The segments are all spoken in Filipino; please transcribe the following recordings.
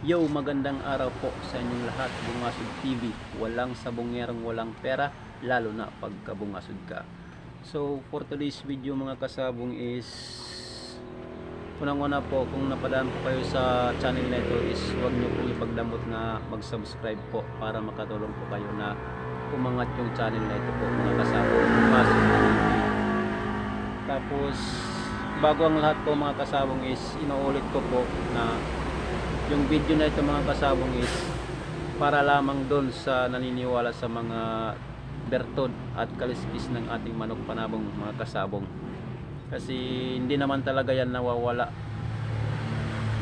Yo, magandang araw po sa inyong lahat. Bungasod TV. Walang sabongerong walang pera, lalo na pagka bungasod ka. So, for today's video mga kasabong is unang-una po kung napadaan po kayo sa channel na ito is huwag niyo po ipagdamot na mag-subscribe po para makatulong po kayo na umangat yung channel na ito po mga kasabong Bungasod TV. Tapos, bago ang lahat po mga kasabong is inuulit ko po na yung video na ito mga kasabong is para lamang doon sa naniniwala sa mga bertod at kaliskis ng ating manok panabong mga kasabong. Kasi hindi naman talaga yan nawawala.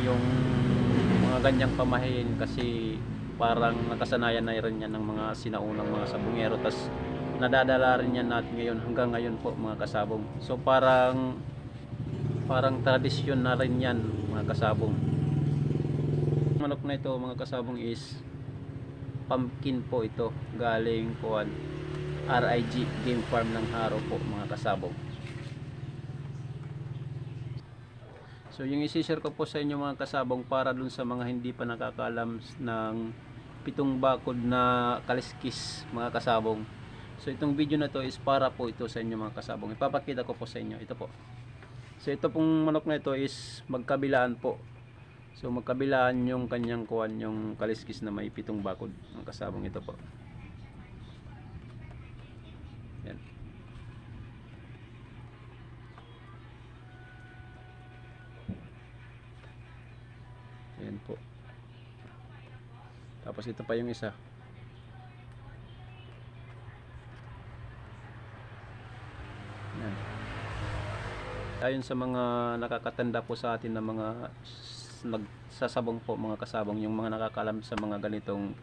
Yung mga ganyang pamahiin kasi parang nakasanayan na rin yan ng mga sinaunang mga sabungero tas nadadala rin yan natin ngayon hanggang ngayon po mga kasabong. So parang parang tradisyon na rin yan mga kasabong manok na ito mga kasabong is pumpkin po ito galing po RIG Game Farm ng Haro po mga kasabong. So yung isi-share ko po sa inyo mga kasabong para dun sa mga hindi pa nakakalam ng pitong bakod na kaliskis mga kasabong. So itong video na to is para po ito sa inyo mga kasabong. Ipapakita ko po sa inyo. Ito po. So ito pong manok na ito is magkabilaan po So magkabilaan yung kanyang kuwan yung kaliskis na may pitong bakod ang kasabong ito po. Yan. Yan po. Tapos ito pa yung isa. Yan. Ayon sa mga nakakatanda po sa atin na mga nagsasabong po mga kasabong. Yung mga nakakalam sa mga ganitong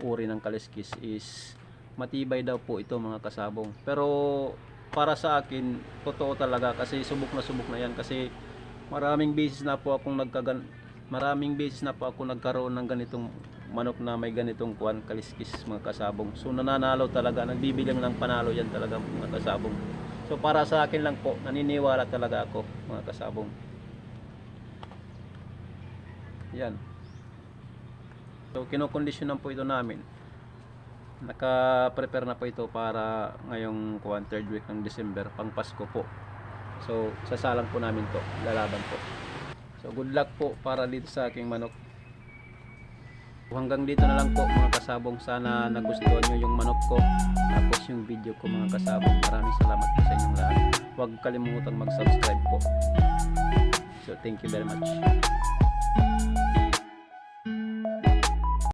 uri ng kaliskis is matibay daw po ito mga kasabong. Pero para sa akin totoo talaga kasi subok na subok na yan. Kasi maraming beses na po akong nagkagan maraming beses na po ako nagkaroon ng ganitong manok na may ganitong kuan kaliskis mga kasabong. So nananalo talaga. Nagbibilang ng panalo yan talaga mga kasabong. So para sa akin lang po naniniwala talaga ako mga kasabong yan. So, kinokondisyonan po ito namin. Naka-prepare na po ito para ngayong kuwan, third week ng December, pang Pasko po. So, sasalang po namin to lalaban po. So, good luck po para dito sa aking manok. Hanggang dito na lang po mga kasabong. Sana nagustuhan nyo yung manok ko. Tapos yung video ko mga kasabong. Maraming salamat po sa inyong lahat. Huwag kalimutang mag-subscribe po. So, thank you very much.